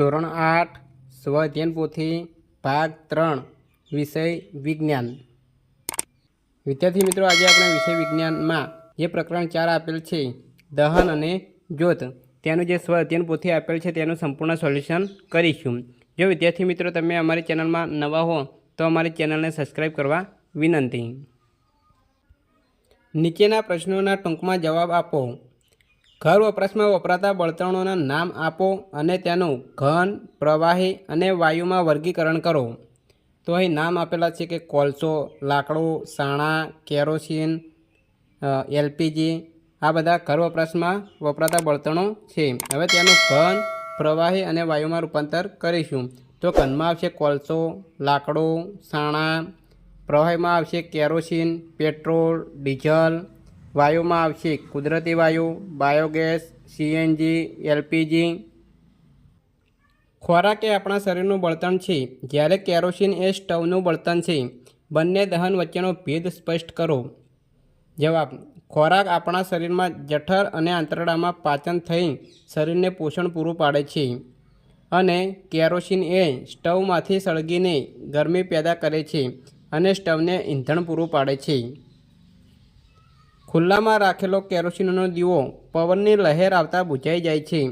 ધોરણ આઠ સ્વધ્યન પોથી ભાગ ત્રણ, વિષય વિજ્ઞાન. વિદ્યાર્થી મિત્રો, આજે આપણે વિષય વિજ્ઞાનમાં જે પ્રકરણ ચાર આપેલ છે, દહન અને જ્યોત, તેનું જે સ્વ અધ્યયન પોથી આપેલ છે, તેનું સંપૂર્ણ સોલ્યુશન કરીશું. જો વિદ્યાર્થી મિત્રો, તમે અમારી ચેનલમાં નવા હો, તો અમારી ચેનલને સબસ્ક્રાઈબ કરવા વિનંતી. નીચેના પ્રશ્નોના ટૂંકમાં જવાબ આપો. ઘર વપરાશમાં વપરાતા બળતણોના નામ આપો અને તેનું ઘન, પ્રવાહી અને વાયુમાં વર્ગીકરણ કરો. તો અહીં નામ આપેલા છે કે કોલસો, લાકડું, સાણા, કેરોસીન એલપીજી આ બધા ઘર વપરાશમાં વપરાતા બળતણો છે. હવે તેનું ઘન, પ્રવાહી અને વાયુમાં રૂપાંતર કરીશું. તો ઘનમાં આવશે કોલસો, લાકડું, સાણા, પ્રવાહીમાં આવશે કેરોસીન, પેટ્રોલ, ડીઝલ વાયુમાં આવશે. કુદરતી વાયુ, બાયોગેસ, સીએનજી, એલપીજી. ખોરાક એ આપણા શરીરનું બળતણ છે. જ્યારે કેરોસીન એ સ્ટવનું બળતણ છે. બંને દહન વચ્ચેનો ભેદ સ્પષ્ટ કરો. જવાબ. ખોરાક આપણા શરીરમાં જઠર અને આંતરડામાં પાચન થઈ શરીરને પોષણ પૂરું પાડે છે. અને કેરોસીન એ સ્ટવમાંથી સળગીને ગરમી પેદા કરે છે અને સ્ટવને ઈંધણ પૂરું પાડે છે. ખુલ્લામાં રાખેલો કેરોસીનનો દીવો પવનની લહેર આવતા બુઝાઈ જાય છે.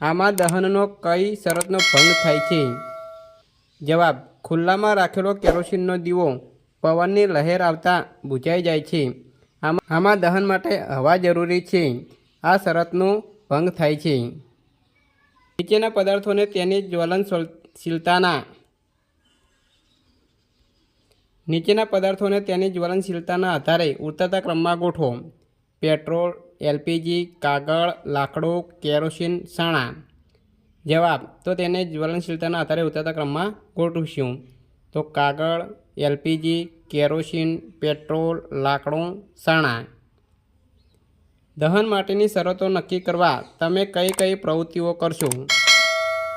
આમાં દહનનો કઈ શરતનો ભંગ થાય છે? જવાબ, ખુલ્લામાં રાખેલો કેરોસીનનો દીવો પવનની લહેર આવતા બુઝાઈ જાય છે. આમાં આમાં દહન માટે હવા જરૂરી છે. આ શરતનો ભંગ થાય છે. નીચેના પદાર્થોને તેની જ્વલનશીલતાના નીચેના પદાર્થોને તેની જ્વલનશીલતાના આધારે ઉતરતા ક્રમમાં ગોઠવો. પેટ્રોલ, એલપીજી, કાગળ, લાકડું, કેરોસીન, સાણા. જવાબ, તો તેને જ્વલનશીલતાના આધારે ઉતરતા ક્રમમાં ગોઠવીશું. તો કાગળ, એલપીજી, કેરોસીન, પેટ્રોલ, લાકડું, સાણા. દહન માટેની શરતો નક્કી કરવા તમે કઈ કઈ પ્રવૃત્તિઓ કરશો?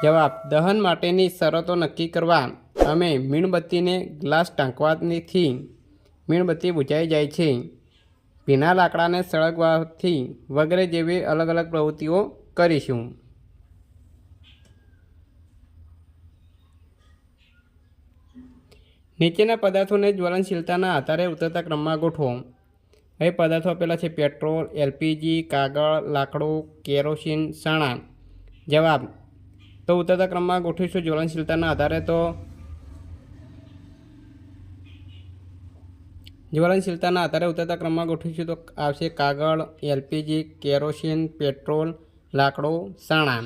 જવાબ, દહન માટેની શરતો નક્કી કરવા અમે મીણબત્તીને ગ્લાસ ટાંકવાથી મીણબત્તી બુજાઈ જાય છે. ભીના લાકડાને સળગવાથી વગેરે જેવી અલગ અલગ પ્રવૃત્તિઓ કરીશું. નીચેના પદાર્થોને જ્વલનશીલતાના આધારે ઉતરતા ક્રમમાં ગોઠવો. એ પદાર્થો આપેલા છે પેટ્રોલ, એલપીજી, કાગળ, લાકડું, કેરોસીન, સાણા. જવાબ. તો ઉતરતા ક્રમમાં ગોઠવીશું જ્વલનશીલતાના આધારે તો જ્વલનશીલતાના આધારે ઉતરતા ક્રમમાં ગોઠવીશું તો આવશે કાગળ, એલપીજી, કેરોસીન, પેટ્રોલ, લાકડો, સાણા.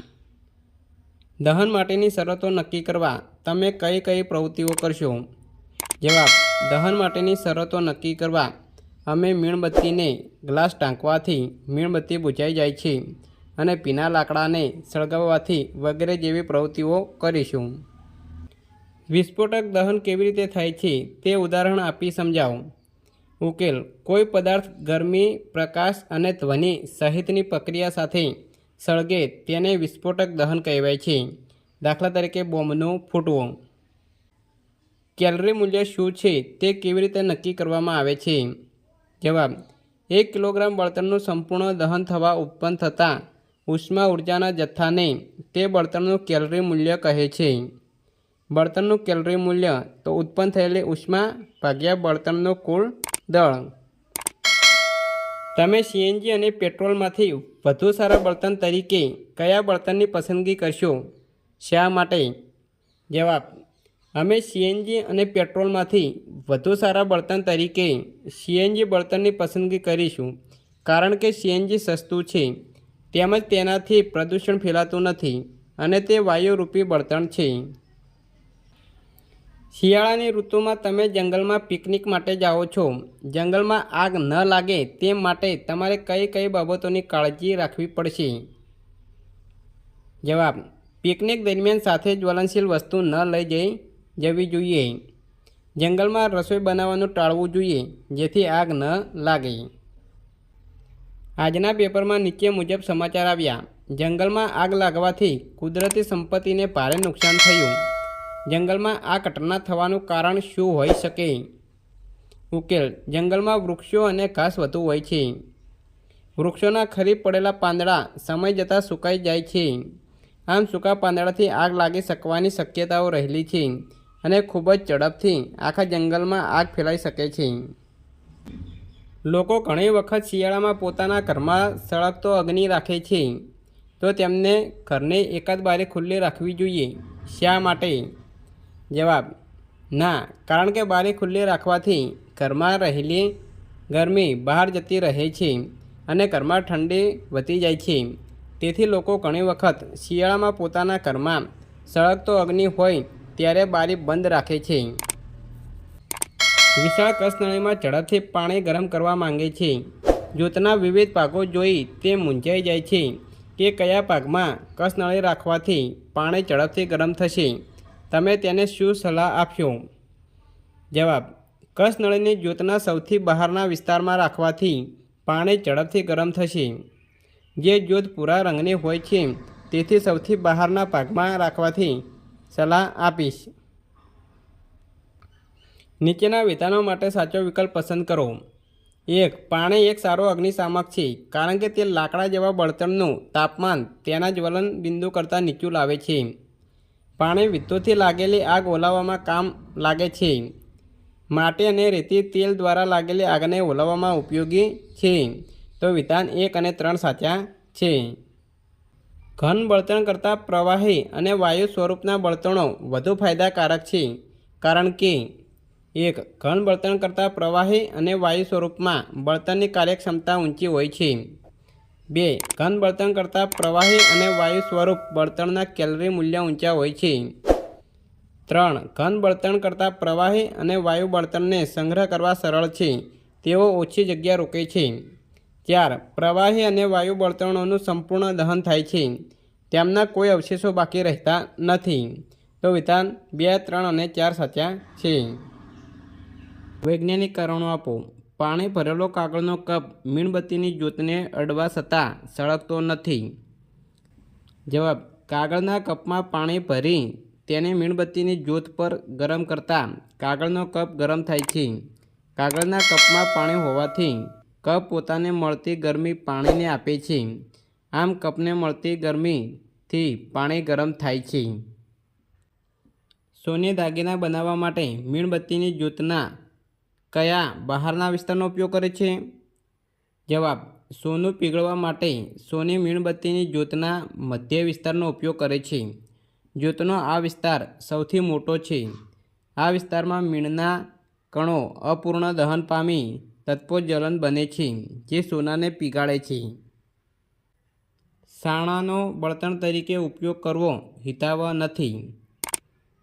દહન માટેની શરતો નક્કી કરવા તમે કઈ કઈ પ્રવૃત્તિઓ કરશો? જવાબ, દહન માટેની શરતો નક્કી કરવા. અમે મીણબત્તીને ગ્લાસ ટાંકવાથી મીણબત્તી બુજાઈ જાય છે અને પીના લાકડાને સળગાવવાથી વગેરે જેવી પ્રવૃત્તિઓ કરીશું. વિસ્ફોટક દહન કેવી રીતે થાય છે તે ઉદાહરણ આપી સમજાવો. ઉકેલ. કોઈ પદાર્થ ગરમી, પ્રકાશ અને ધ્વનિ સહિતની પ્રક્રિયા સાથે સળગે તેને વિસ્ફોટક દહન કહેવાય છે. દાખલા તરીકે બોમ્બનું ફૂટવું. કેલરી મૂલ્ય શું છે તે કેવી રીતે નક્કી કરવામાં આવે છે? જવાબ. એક કિલોગ્રામ બળતણનું સંપૂર્ણ દહન થવા ઉત્પન્ન થતાં ઉષ્મા ઉર્જાના જથ્થાને તે બળતણનું કેલરી મૂલ્ય કહે છે. બળતણનું કેલરી મૂલ્ય તો ઉત્પન્ન થયેલી ઉષ્મા ભાગ્યા બળતણનો કુલ દળ તમે સીએનજી અને પેટ્રોલમાંથી વધુ સારા બળતણ તરીકે કયા બળતણની પસંદગી કરશો? શા માટે? જવાબ, અમે સીએનજી અને પેટ્રોલમાંથી વધુ સારા બળતણ તરીકે સીએનજી બળતણની પસંદગી કરીશું, કારણ કે સીએનજી સસ્તું છે. તેમજ તેનાથી પ્રદૂષણ ફેલાતું નથી અને તે વાયુરૂપી બળતણ છે. શિયાળાની ઋતુમાં તમે જંગલમાં પિકનિક માટે જાઓ છો. જંગલમાં આગ ન લાગે તે માટે તમારે કઈ કઈ બાબતોની કાળજી રાખવી પડશે? જવાબ, પિકનિક દરમિયાન સાથે જ્વલનશીલ વસ્તુ ન લઈ જઈ, જવી જોઈએ. જંગલમાં રસોઈ બનાવવાનું ટાળવું જોઈએ, જેથી આગ ન લાગે. આજના પેપરમાં નીચે મુજબ સમાચાર આવ્યા. જંગલમાં આગ લાગવાથી કુદરતી સંપત્તિને ભારે નુકસાન થયું. જંગલમાં આ ઘટના થવાનું કારણ શું હોઈ શકે? ઉકેલ, જંગલમાં વૃક્ષો અને ઘાસ વધુ હોય છે. વૃક્ષોના ખરી પડેલા પાંદડા સમય જતાં સુકાઈ જાય છે. આમ સૂકા પાંદડાથી આગ લાગી શકવાની શક્યતાઓ રહેલી છે અને ખૂબ જ ઝડપથી આખા જંગલમાં આગ ફેલાઈ શકે છે. લોકો ઘણી વખત શિયાળામાં પોતાના ઘરમાં સળગતો અગ્નિ રાખે છે. તો તેમને ઘરને એકાદ બારી ખુલ્લી રાખવી જોઈએ. શા માટે? જવાબ, ના, કારણ કે બારી ખુલ્લી રાખવાથી ઘરમાં રહેલી ગરમી બહાર જતી રહે છે અને ઘરમાં ઠંડી વધી જાય છે. તેથી લોકો ઘણી વખત શિયાળામાં પોતાના ઘરમાં સળગતો અગ્નિ હોય ત્યારે બારી બંધ રાખે છે. વિશાળ કસનળીમાં ઝડપથી પાણી ગરમ કરવા માંગે છે. જૂથના વિવિધ ભાગો જોઈ તે મૂંઝાઈ જાય છે કે કયા ભાગમાં કસનળી રાખવાથી પાણી ઝડપથી ગરમ થશે. તમે તેને શું સલાહ આપશો જવાબ કસનળીને જ્યોતના સૌથી બહારના વિસ્તારમાં રાખવાથી પાણી ઝડપથી ગરમ થશે. જે જ્યોત પૂરા રંગની હોય છે, તેથી સૌથી બહારના ભાગમાં રાખવાથી સલાહ આપીશ. નીચેના વિધાનો માટે સાચો વિકલ્પ પસંદ કરો. એક, પાણી એક સારો અગ્નિશામક છે, કારણ કે તે લાકડા જેવા બળતણનું તાપમાન તેના જ્વલન બિંદુ કરતાં નીચું લાવે છે. પાણી વિદ્યુતથી લાગેલી આગ ઓલાવવામાં કામ લાગે છે. માટી અને રેતી તેલ દ્વારા લાગેલી આગને ઓલાવવામાં ઉપયોગી છે. તો વિધાન એક અને ત્રણ સાચા છે. ઘન બળતણ કરતાં પ્રવાહી અને વાયુ સ્વરૂપના બળતણો વધુ ફાયદાકારક છે. કારણ કે, એક, ઘન બળતણ કરતાં પ્રવાહી અને વાયુ સ્વરૂપમાં બળતણની કાર્યક્ષમતા ઊંચી હોય છે. બે, ઘન બળતણ કરતાં પ્રવાહી અને વાયુ સ્વરૂપ બળતણના કેલરી મૂલ્ય ઊંચા હોય છે. ત્રણ, ઘન બળતણ કરતાં પ્રવાહી અને વાયુ બળતણને સંગ્રહ કરવા સરળ છે. તેઓ ઓછી જગ્યા રોકે છે. ચાર, પ્રવાહી અને વાયુ બળતણોનું સંપૂર્ણ દહન થાય છે. તેમના કોઈ અવશેષો બાકી રહેતા નથી. તો વિધાન બે, ત્રણ અને ચાર સાચા છે. વૈજ્ઞાનિક કારણો આપો. પાણી ભરેલો કાગળનો કપ મીણબત્તીની જ્યોતને અડવા છતાં સળગતો નથી. જવાબ, કાગળના કપમાં પાણી ભરી તેને મીણબત્તીની જ્યોત પર ગરમ કરતાં કાગળનો કપ ગરમ થાય છે. કાગળના કપમાં પાણી હોવાથી કપ પોતાને મળતી ગરમી પાણીને આપે છે. આમ કપને મળતી ગરમીથી પાણી ગરમ થાય છે. સોને દાગીના બનાવવા માટે મીણબત્તીની જ્યોતના કયા બહારના વિસ્તારનો ઉપયોગ કરે છે? જવાબ, સોનું પીગળવા માટે સોની મીણબત્તીની જ્યોતના મધ્ય વિસ્તારનો ઉપયોગ કરે છે. જ્યોતનો આ વિસ્તાર સૌથી મોટો છે. આ વિસ્તારમાં મીણના કણો અપૂર્ણ દહન પામી તત્વો જ્વલન બને છે, જે સોનાને પીગાળે છે. સાણાનો બળતણ તરીકે ઉપયોગ કરવો હિતાવહ નથી.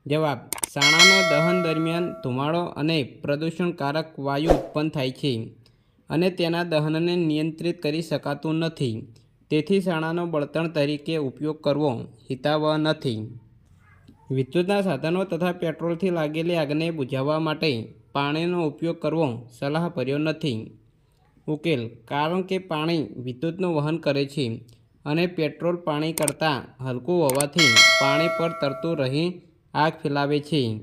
જવાબ સાણાનો દહન દરમિયાન ધુમાડો અને પ્રદૂષણકારક વાયુ ઉત્પન્ન થાય છે અને તેના દહનને નિયંત્રિત કરી શકાતું નથી. તેથી સાણાનો બળતણ તરીકે ઉપયોગ કરવો હિતાવહ નથી. વિદ્યુતના સાધનો તથા પેટ્રોલથી લાગેલી આગને બુઝાવવા માટે પાણીનો ઉપયોગ કરવો સલાહભર્યો નથી. ઉકેલ, કારણ કે પાણી વિદ્યુતનું વહન કરે છે અને પેટ્રોલ પાણી કરતાં હલકું હોવાથી પાણી પર તરતું રહી આગ ફેલાવે છે.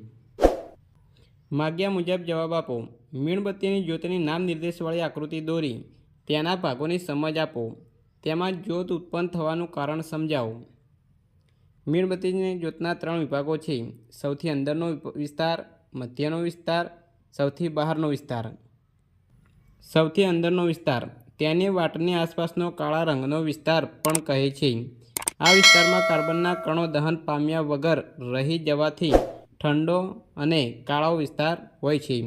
માગ્યા મુજબ જવાબ આપો. મીણબત્તીની જ્યોતની નામ નિર્દેશવાળી આકૃતિ દોરી. તેના ભાગોની સમજ આપો. તેમાં જ્યોત ઉત્પન્ન થવાનું કારણ સમજાવો. મીણબત્તીની જ્યોતના ત્રણ વિભાગો છે. સૌથી અંદરનો વિસ્તાર, મધ્યનો વિસ્તાર, સૌથી બહારનો વિસ્તાર. સૌથી અંદરનો વિસ્તાર. તેની વાટની આસપાસનો કાળા રંગનો વિસ્તાર પણ કહે છે. આ વિસ્તારમાં કાર્બનના કણો દહન પામ્યા વગર રહી જવાથી ઠંડો અને કાળો વિસ્તાર હોય છે.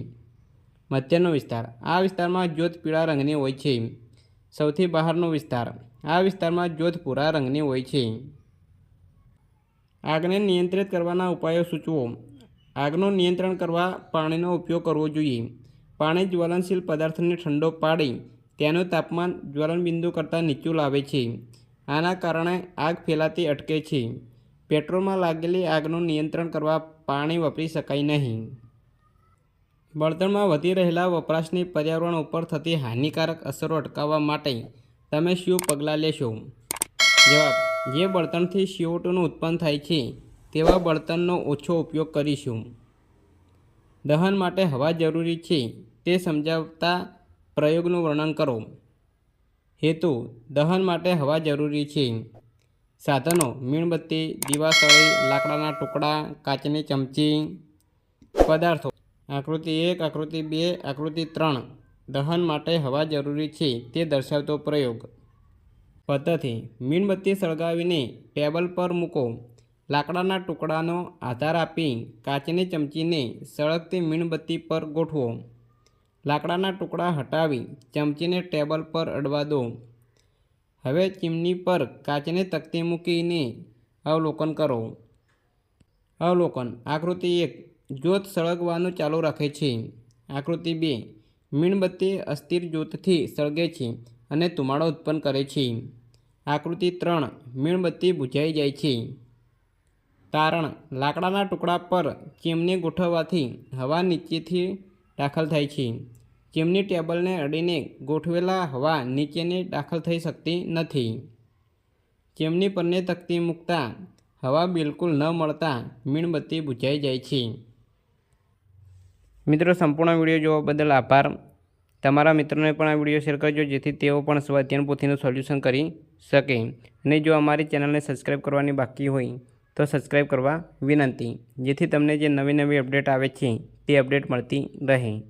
મધ્યનો વિસ્તાર. આ વિસ્તારમાં જ્યોત પીળા રંગની હોય છે. સૌથી બહારનો વિસ્તાર. આ વિસ્તારમાં જ્યોત ભૂરા રંગની હોય છે. આગને નિયંત્રિત કરવાના ઉપાયો સૂચવો. આગનું નિયંત્રણ કરવા પાણીનો ઉપયોગ કરવો જોઈએ. પાણી જ્વલનશીલ પદાર્થને ઠંડો પાડી, તેનું તાપમાન જ્વલનબિંદુ કરતાં નીચું લાવે છે. આના કારણે આગ ફેલાતી અટકે છે. પેટ્રોલમાં લાગેલી આગનું નિયંત્રણ કરવા પાણી વાપરી શકાય નહીં. બળતણમાં વધી રહેલા વપરાશની પર્યાવરણ ઉપર થતી હાનિકારક અસરો અટકાવવા માટે તમે શું પગલાં લેશો? જવાબ, જે બળતણથી સીઓટુનું ઉત્પન્ન થાય છે, તેવા બળતણનો ઓછો ઉપયોગ કરીશું. દહન માટે હવા જરૂરી છે, તે સમજાવતા પ્રયોગનું વર્ણન કરો. હેતુ, દહન માટે હવા જરૂરી છે. સાધનો, મીણબત્તી, દીવાસળી, લાકડાના ટુકડા, કાચની ચમચી, પદાર્થો. આકૃતિ એક, આકૃતિ બે, આકૃતિ ત્રણ. દહન માટે હવા જરૂરી છે, તે દર્શાવતો પ્રયોગ. પદ્ધતિ, મીણબત્તી સળગાવીને ટેબલ પર મૂકો. લાકડાના ટુકડાનો આધાર આપી કાચની ચમચીને સળગતી મીણબત્તી પર ગોઠવો. લાકડાના ટુકડા હટાવી ચમચીને ટેબલ પર અડવા દો. હવે ચીમની પર કાચને તકતી મૂકીને અવલોકન કરો. અવલોકન. આકૃતિ એક. જ્યોત સળગવાનું ચાલુ રાખે છે. આકૃતિ બે. મીણબત્તી અસ્થિર જ્યોતથી સળગે છે અને ધુમાડો ઉત્પન્ન કરે છે. આકૃતિ ત્રણ. મીણબત્તી બુઝાઈ જાય છે. તારણ. લાકડાના ટુકડા પર ચીમની ગોઠવવાથી હવા નીચેથી દાખલ થાય છે. ચીમની ટેબલને અડીને ગોઠવેલા હવા નીચેને દાખલ થઈ શકતી નથી. ચીમની પરને તકતી મૂકતા હવા બિલકુલ ન મળતા મીણબત્તી બુઝાઈ જાય છે. મિત્રો, સંપૂર્ણ વીડિયો જોવા બદલ આભાર. તમારા મિત્રોને પણ આ વીડિયો શેર કરજો, જેથી તેઓ પણ સ્વાધ્યાયન પોથીનું સોલ્યુશન કરી શકે. અને જો અમારી ચેનલને સબસ્ક્રાઈબ કરવાની બાકી હોય તો સબસ્ક્રાઈબ કરવા વિનંતી. જેથી તમને જે નવી નવી અપડેટ આવે છે, તે અપડેટ મળતી રહે.